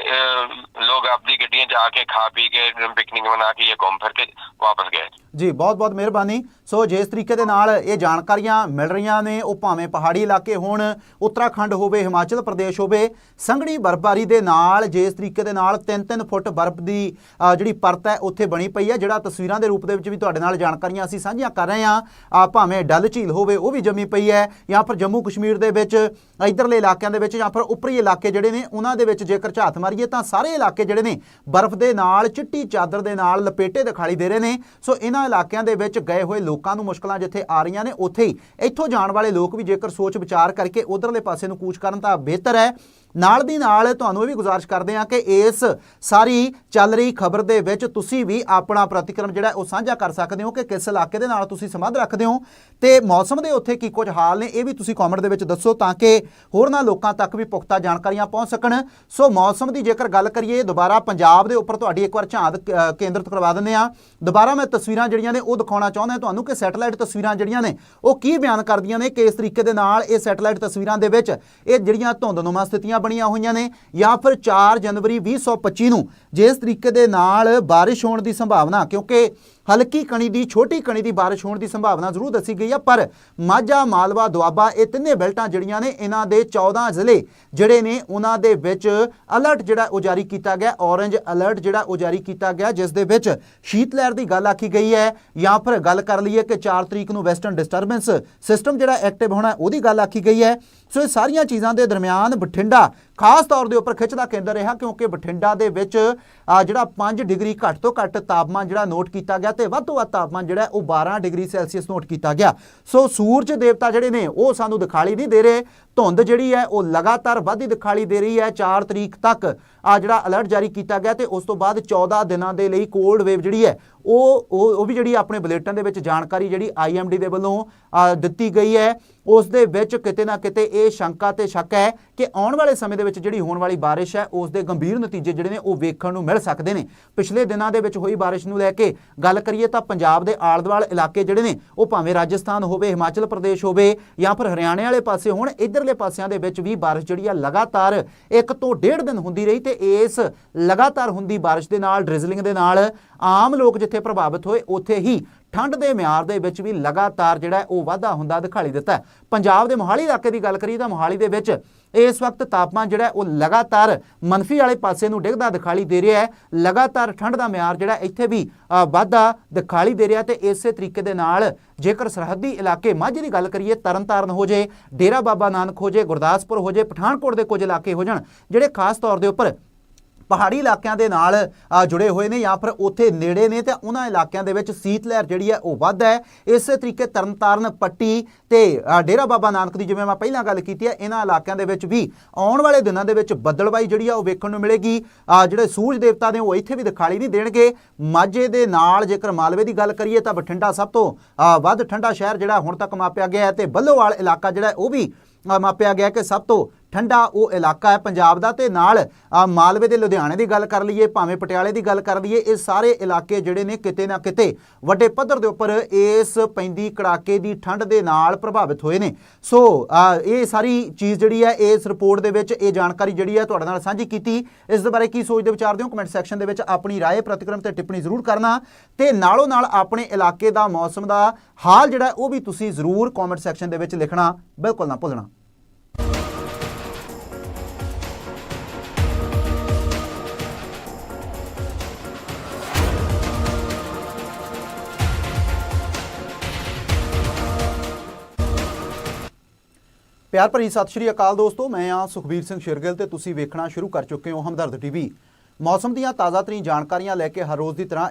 ਲੋਕ ਆਪਦੀ ਗੱਡੀਆਂ 'ਚ ਕੇ ਖਾ ਪੀ ਕੇ ਪਿਕਨਿਕ ਮਨਾ ਕੇ ਜਾਂ ਘੁੰਮ ਫਿਰ ਕੇ ਵਾਪਸ ਗਏ। ਜੀ, ਬਹੁਤ ਬਹੁਤ ਮਿਹਰਬਾਨੀ। ਸੋ ਜਿਸ ਤਰੀਕੇ ਦੇ ਨਾਲ ਇਹ ਜਾਣਕਾਰੀਆਂ ਮਿਲ ਰਹੀਆਂ ਨੇ, ਉਹ ਭਾਵੇਂ ਪਹਾੜੀ ਇਲਾਕੇ ਹੋਣ, ਉੱਤਰਾਖੰਡ ਹੋਵੇ, ਹਿਮਾਚਲ ਪ੍ਰਦੇਸ਼ ਹੋਵੇ, ਸੰਘਣੀ ਬਰਫ਼ਬਾਰੀ ਦੇ ਨਾਲ, ਜਿਸ ਤਰੀਕੇ ਦੇ ਨਾਲ 3-3 ਫੁੱਟ ਬਰਫ਼ ਦੀ ਜਿਹੜੀ ਪਰਤ ਹੈ, ਉੱਥੇ ਬਣੀ ਪਈ ਹੈ, ਜਿਹੜਾ ਤਸਵੀਰਾਂ ਦੇ ਰੂਪ ਦੇ ਵਿੱਚ ਵੀ ਤੁਹਾਡੇ ਨਾਲ ਜਾਣਕਾਰੀਆਂ ਅਸੀਂ ਸਾਂਝੀਆਂ ਕਰ ਰਹੇ ਹਾਂ। ਭਾਵੇਂ ਡਲ ਝੀਲ ਹੋਵੇ, ਉਹ ਵੀ ਜੰਮੀ ਪਈ ਹੈ, ਜਾਂ ਫਿਰ ਜੰਮੂ ਕਸ਼ਮੀਰ ਦੇ ਵਿੱਚ ਇਧਰਲੇ ਇਲਾਕਿਆਂ ਦੇ ਵਿੱਚ ਜਾਂ ਫਿਰ ਉੱਪਰੀ ਇਲਾਕੇ ਜਿਹੜੇ ਨੇ, ਉਹਨਾਂ ਦੇ ਵਿੱਚ ਜੇਕਰ ਝਾਤ ਮਾਰੀਏ ਤਾਂ ਸਾਰੇ ਇਲਾਕੇ ਜਿਹੜੇ ਨੇ, ਬਰਫ਼ ਦੇ ਨਾਲ, ਚਿੱਟੀ ਚਾਦਰ ਦੇ ਨਾਲ ਲਪੇਟੇ ਦਿਖਾਈ ਦੇ ਰਹੇ ਨੇ। ਸੋ ਇਹਨਾਂ ਇਲਾਕਿਆਂ ਦੇ ਵਿੱਚ ਗਏ ਹੋਏ ਲੋਕਾਂ ਨੂੰ ਮੁਸ਼ਕਲਾਂ ਜਿੱਥੇ ਆ ਰਹੀਆਂ ਨੇ, ਉੱਥੇ ਹੀ ਇੱਥੋਂ ਜਾਣ ਵਾਲੇ ਲੋਕ ਵੀ ਜੇਕਰ ਸੋਚ ਵਿਚਾਰ ਕਰਕੇ ਉਧਰਲੇ ਪਾਸੇ ਨੂੰ ਕੂਚ ਕਰਨ ਤਾਂ ਬਿਹਤਰ ਹੈ। ਨਾਲ ਦੀ ਨਾਲ ਤੁਹਾਨੂੰ ਇਹ ਵੀ ਗੁਜ਼ਾਰਿਸ਼ ਕਰਦੇ ਹਾਂ ਕਿ ਇਸ ਸਾਰੀ ਚੱਲ ਰਹੀ ਖਬਰ ਦੇ ਵਿੱਚ ਤੁਸੀਂ ਵੀ ਆਪਣਾ ਪ੍ਰਤੀਕਰਮ ਜਿਹੜਾ ਉਹ ਸਾਂਝਾ ਕਰ ਸਕਦੇ ਹੋ ਕਿ ਕਿਸ ਇਲਾਕੇ ਦੇ ਨਾਲ ਤੁਸੀਂ ਸੰਬੰਧ ਰੱਖਦੇ ਹੋ ਤੇ ਮੌਸਮ ਦੇ ਉੱਥੇ ਕੀ ਕੁਝ ਹਾਲ ਨੇ ਇਹ ਵੀ ਤੁਸੀਂ ਕਮੈਂਟ ਦੇ ਵਿੱਚ ਦੱਸੋ ਤਾਂ ਕਿ ਹੋਰਨਾਂ ਲੋਕਾਂ ਤੱਕ ਵੀ ਪੁਖਤਾ ਜਾਣਕਾਰੀਆਂ ਪਹੁੰਚ ਸਕਣ। ਸੋ ਮੌਸਮ ਦੀ ਜੇਕਰ ਗੱਲ ਕਰੀਏ, ਦੁਬਾਰਾ ਪੰਜਾਬ ਦੇ ਉੱਪਰ ਤੁਹਾਡੀ ਇੱਕ ਵਾਰ ਝਾਂਦ ਕੇਂਦਰਿਤ ਕਰਵਾ ਦਿੰਦੇ ਆ ਦੁਬਾਰਾ ਮੈਂ ਤਸਵੀਰਾਂ ਜਿਹੜੀਆਂ ਨੇ ਉਹ ਦਿਖਾਉਣਾ ਚਾਹੁੰਦਾ ਤੁਹਾਨੂੰ ਕਿ ਸੈਟੇਲਾਈਟ ਤਸਵੀਰਾਂ ਜਿਹੜੀਆਂ ਨੇ, ਉਹ ਕੀ ਬਿਆਨ ਕਰਦੀਆਂ ਨੇ, ਕਿਸ ਤਰੀਕੇ ਦੇ ਨਾਲ ਇਹ ਸੈਟੇਲਾਈਟ ਤਸਵੀਰਾਂ ਦੇ ਵਿੱਚ ਇਹ ਜਿਹੜੀਆਂ ਧੁੰਦਨੁਮਾ ਸਥਿਤੀਆਂ ਬਣੀਆਂ ਹੋਈਆਂ ਨੇ ਜਾਂ ਫਿਰ 4 ਜਨਵਰੀ 2025 ਨੂੰ ਜਿਸ ਤਰੀਕੇ ਦੇ ਨਾਲ ਬਾਰਿਸ਼ ਹੋਣ ਦੀ ਸੰਭਾਵਨਾ, ਕਿਉਂਕਿ ਹਲਕੀ ਕਣੀ ਦੀ, ਛੋਟੀ ਕਣੀ ਦੀ ਬਾਰਿਸ਼ ਹੋਣ ਦੀ ਸੰਭਾਵਨਾ ਜ਼ਰੂਰ ਦੱਸੀ ਗਈ ਹੈ ਪਰ ਮਾਝਾ, ਮਾਲਵਾ, ਦੁਆਬਾ ਇਹ ਤਿੰਨੇ ਬੈਲਟਾਂ ਜਿਹੜੀਆਂ ਨੇ, ਇਹਨਾਂ ਦੇ 14 ਜ਼ਿਲ੍ਹੇ ਜਿਹੜੇ ਨੇ, ਉਹਨਾਂ ਦੇ ਵਿੱਚ ਅਲਰਟ ਜਿਹੜਾ ਉਹ ਜਾਰੀ ਕੀਤਾ ਗਿਆ ਔਰੇਂਜ ਅਲਰਟ ਜਿਹੜਾ ਉਹ ਜਾਰੀ ਕੀਤਾ ਗਿਆ, ਜਿਸ ਦੇ ਵਿੱਚ ਸ਼ੀਤ ਲਹਿਰ ਦੀ ਗੱਲ ਆਖੀ ਗਈ ਹੈ, ਜਾਂ ਫਿਰ ਗੱਲ ਕਰ ਲਈਏ ਕਿ 4 ਤਰੀਕ ਨੂੰ ਵੈਸਟਰਨ ਡਿਸਟਰਬੈਂਸ ਸਿਸਟਮ ਜਿਹੜਾ ਐਕਟਿਵ ਹੋਣਾ, ਉਹਦੀ ਗੱਲ ਆਖੀ ਗਈ ਹੈ। ਸੋ ਇਹ ਸਾਰੀਆਂ ਚੀਜ਼ਾਂ ਦੇ ਦਰਮਿਆਨ ਬਠਿੰਡਾ ਖਾਸ ਤੌਰ ਦੇ ਉੱਪਰ ਖਿੱਚ ਦਾ ਕੇਂਦਰ ਰਿਹਾ ਕਿਉਂਕਿ ਬਠਿੰਡਾ ਦੇ ਵਿੱਚ ਆ ਜਿਹੜਾ 5 ਡਿਗਰੀ ਘੱਟ ਤੋਂ ਘੱਟ ਤਾਪਮਾਨ ਜਿਹੜਾ ਨੋਟ ਕੀਤਾ ਗਿਆ ਤੇ ਵੱਧ ਤੋਂ ਵੱਧ ਤਾਪਮਾਨ ਜਿਹੜਾ ਉਹ 12 ਡਿਗਰੀ ਸੈਲਸੀਅਸ ਨੋਟ ਕੀਤਾ ਗਿਆ। ਸੋ ਸੂਰਜ ਦੇਵਤਾ ਜਿਹੜੇ ਨੇ, ਉਹ ਸਾਨੂੰ ਦਿਖਾਲੀ ਨਹੀਂ ਦੇ ਰਹੇ। ਧੁੰਦ ਜਿਹੜੀ ਹੈ, ਉਹ ਲਗਾਤਾਰ ਵਧਦੀ ਦਿਖਾਲੀ ਦੇ ਰਹੀ ਹੈ। 4 ਤਰੀਕ ਤੱਕ, ਆ ਜਿਹੜਾ ਅਲਰਟ ਜਾਰੀ ਕੀਤਾ ਗਿਆ ਤੇ ਉਸ ਤੋਂ ਬਾਅਦ 14 ਦਿਨਾਂ ਦੇ ਲਈ ਕੋਲਡ ਵੇਵ ਜਿਹੜੀ ਹੈ ਉਹ ਉਹ ਉਹ ਵੀ ਜਿਹੜੀ ਆਪਣੇ ਬੁਲੇਟਿਨ ਦੇ ਵਿੱਚ ਜਾਣਕਾਰੀ ਜਿਹੜੀ ਆਈਐਮਡੀ ਦੇ ਵੱਲੋਂ ਦਿੱਤੀ ਗਈ ਹੈ, ਉਸ ਦੇ ਵਿੱਚ ਕਿਤੇ ਨਾ ਕਿਤੇ ਇਹ ਸ਼ੰਕਾ ਤੇ ਸ਼ੱਕ ਹੈ ਕਿ ਆਉਣ ਵਾਲੇ ਸਮੇਂ ਦੇ ਵਿੱਚ ਜਿਹੜੀ ਹੋਣ ਵਾਲੀ ਬਾਰਿਸ਼ ਹੈ, ਉਸ ਦੇ ਗੰਭੀਰ ਨਤੀਜੇ ਜਿਹੜੇ ਨੇ, ਉਹ ਵੇਖਣ ਨੂੰ ਮਿਲ ਸਕਦੇ ਨੇ। ਪਿਛਲੇ ਦਿਨਾਂ ਦੇ ਵਿੱਚ ਹੋਈ ਬਾਰਿਸ਼ ਨੂੰ ਲੈ ਕੇ ਗੱਲ ਕਰੀਏ ਤਾਂ ਪੰਜਾਬ ਦੇ ਆਲੇ-ਦੁਆਲੇ ਇਲਾਕੇ ਜਿਹੜੇ ਨੇ, ਉਹ ਭਾਵੇਂ ਰਾਜਸਥਾਨ ਹੋਵੇ, ਹਿਮਾਚਲ ਪ੍ਰਦੇਸ਼ ਹੋਵੇ ਜਾਂ ਫਿਰ ਹਰਿਆਣੇ ਵਾਲੇ ਪਾਸੇ ਹੋਣ, ਇਧਰਲੇ ਪਾਸਿਆਂ ਦੇ ਵਿੱਚ ਵੀ ਬਾਰਿਸ਼ ਜਿਹੜੀ ਆ ਲਗਾਤਾਰ ਇੱਕ ਤੋਂ ਡੇਢ ਦਿਨ ਹੁੰਦੀ ਰਹੀ ਤੇ ਇਸ ਲਗਾਤਾਰ ਹੁੰਦੀ ਬਾਰਿਸ਼ ਦੇ ਨਾਲ, ਡ੍ਰਿਜ਼ਲਿੰਗ ਦੇ ਨਾਲ ਆਮ ਲੋਕ ਜਿੱਥੇ ਪ੍ਰਭਾਵਿਤ ਹੋਏ, ਉੱਥੇ ਹੀ ਠੰਡ ਦੇ ਮਿਆਰ ਦੇ ਵਿੱਚ ਵੀ ਲਗਾਤਾਰ ਜਿਹੜਾ ਉਹ ਵਾਧਾ ਹੁੰਦਾ ਦਿਖਾਈ ਦਿੱਤਾ ਪੰਜਾਬ ਦੇ ਮੋਹਾਲੀ ਇਲਾਕੇ ਦੀ ਗੱਲ ਕਰੀਏ ਤਾਂ ਮੋਹਾਲੀ ਦੇ ਵਿੱਚ ਇਸ ਵਕਤ ਤਾਪਮਾਨ ਜਿਹੜਾ ਉਹ ਲਗਾਤਾਰ ਮੰਨਫੀ ਵਾਲੇ ਪਾਸੇ ਨੂੰ ਡਿੱਗਦਾ ਦਿਖਾਈ ਦੇ ਰਿਹਾ ਹੈ। ਲਗਾਤਾਰ ਠੰਡ ਦਾ ਮਿਆਰ ਜਿਹੜਾ ਇੱਥੇ ਵੀ ਵਾਧਾ ਦਿਖਾਈ ਦੇ ਰਿਹਾ ਤੇ ਇਸੇ ਤਰੀਕੇ ਦੇ ਨਾਲ ਜੇਕਰ ਸਰਹੱਦੀ ਇਲਾਕੇ ਮਾਝੇ ਦੀ ਗੱਲ ਕਰੀਏ, ਤਰਨਤਾਰਨ ਹੋ ਜੇ, ਡੇਰਾ ਬਾਬਾ ਨਾਨਕ ਹੋ ਜੇ, ਗੁਰਦਾਸਪੁਰ ਹੋ ਜੇ, ਪਠਾਨਕੋਟ ਦੇ ਕੁਝ ਇਲਾਕੇ ਹੋ ਜਾਣ, ਜਿਹੜੇ ਖਾਸ ਤੌਰ ਦੇ ਉੱਪਰ ਪਹਾੜੀ ਇਲਾਕਿਆਂ ਦੇ ਨਾਲ ਜੁੜੇ ਹੋਏ ਨੇ ਜਾਂ ਫਿਰ ਉੱਥੇ ਨੇੜੇ ਨੇ ਤੇ ਉਹਨਾਂ ਇਲਾਕਿਆਂ ਦੇ ਵਿੱਚ ਸੀਤ ਲਹਿਰ ਜਿਹੜੀ ਹੈ ਉਹ ਵੱਧ ਹੈ। ਇਸੇ ਤਰੀਕੇ ਤਰਨਤਾਰਨ, ਪੱਟੀ ਤੇ ਡੇਰਾ ਬਾਬਾ ਨਾਨਕ ਦੀ ਜਿਵੇਂ ਮੈਂ ਪਹਿਲਾਂ ਗੱਲ ਕੀਤੀ ਹੈ, ਇਹਨਾਂ ਇਲਾਕਿਆਂ ਦੇ ਵਿੱਚ ਵੀ ਆਉਣ ਵਾਲੇ ਦਿਨਾਂ ਦੇ ਵਿੱਚ ਬੱਦਲਬਾਈ ਜਿਹੜੀ ਆ ਉਹ ਵੇਖਣ ਨੂੰ ਮਿਲੇਗੀ। ਜਿਹੜੇ ਸੂਰਜ ਦੇਵਤਾ ਨੇ ਉਹ ਇੱਥੇ ਵੀ ਦਿਖਾਲੀ ਨਹੀਂ ਦੇਣਗੇ। ਮਾਝੇ ਦੇ ਨਾਲ ਜੇਕਰ ਮਾਲਵੇ ਦੀ ਗੱਲ ਕਰੀਏ ਤਾਂ ਬਠਿੰਡਾ ਸਭ ਤੋਂ ਵੱਧ ਠੰਡਾ ਸ਼ਹਿਰ ਜਿਹੜਾ ਹੁਣ ਤੱਕ ਮਾਪਿਆ ਗਿਆ ਹੈ ਤੇ ਬੱਲੋਵਾਲ ਇਲਾਕਾ ਜਿਹੜਾ ਉਹ ਵੀ ਮਾਪਿਆ ਗਿਆ ਕਿ ਸਭ ਤੋਂ ਠੰਡਾ ਉਹ ਇਲਾਕਾ ਹੈ ਪੰਜਾਬ ਦਾ ਤੇ ਨਾਲ ਮਾਲਵੇ ਦੇ ਲੁਧਿਆਣੇ ਦੀ ਗੱਲ ਕਰ ਲਈਏ, ਭਾਵੇਂ ਪਟਿਆਲੇ ਦੀ ਗੱਲ ਕਰ ਲਈਏ, ਇਹ ਸਾਰੇ ਇਲਾਕੇ ਜਿਹੜੇ ਨੇ ਕਿਤੇ ਨਾ ਕਿਤੇ ਵੱਡੇ ਪੱਧਰ ਦੇ ਉੱਪਰ ਇਸ ਪੈਂਦੀ ਕੜਾਕੇ ਦੀ ਠੰਡ ਦੇ ਨਾਲ ਪ੍ਰਭਾਵਿਤ ਹੋਏ ਨੇ। ਸੋ ਇਹ ਸਾਰੀ ਚੀਜ਼ ਜਿਹੜੀ ਹੈ, ਇਸ ਰਿਪੋਰਟ ਦੇ ਵਿੱਚ ਇਹ ਜਾਣਕਾਰੀ ਜਿਹੜੀ ਹੈ ਤੁਹਾਡੇ ਨਾਲ ਸਾਂਝੀ ਕੀਤੀ। ਇਸ ਦੇ ਬਾਰੇ ਕੀ ਸੋਚਦੇ ਵਿਚਾਰਦੇ ਹੋ ਕਮੈਂਟ ਸੈਕਸ਼ਨ ਦੇ ਵਿੱਚ ਆਪਣੀ ਰਾਏ, ਪ੍ਰਤੀਕਰਮ ਤੇ ਟਿੱਪਣੀ ਜ਼ਰੂਰ ਕਰਨਾ। ਤੇ ਨਾਲੋਂ ਨਾਲ ਆਪਣੇ ਇਲਾਕੇ ਦਾ ਮੌਸਮ ਦਾ ਹਾਲ ਜਿਹੜਾ ਉਹ ਵੀ ਤੁਸੀਂ ਜ਼ਰੂਰ ਕਮੈਂਟ ਸੈਕਸ਼ਨ ਦੇ ਵਿੱਚ ਲਿਖਣਾ, ਬਿਲਕੁਲ ਨਾ ਭੁੱਲਣਾ। ਪਿਆਰ ਭਰੀ ਸਤਿ ਸ਼੍ਰੀ ਅਕਾਲ ਦੋਸਤੋ, ਮੈਂ ਆ ਸੁਖਬੀਰ ਸਿੰਘ ਸ਼ਿਰਗਿਲ ਤੇ ਤੁਸੀਂ ਵੇਖਣਾ ਸ਼ੁਰੂ ਕਰ ਚੁੱਕੇ ਹੋ ਹਮਦਰਦ ਟੀਵੀ। ਮੌਸਮ ਦੀਆਂ ਤਾਜ਼ਾ ਤਰੀਨ ਜਾਣਕਾਰੀਆਂ ਲੈ ਕੇ ਹਰ ਰੋਜ਼ ਦੀ ਤਰ੍ਹਾਂ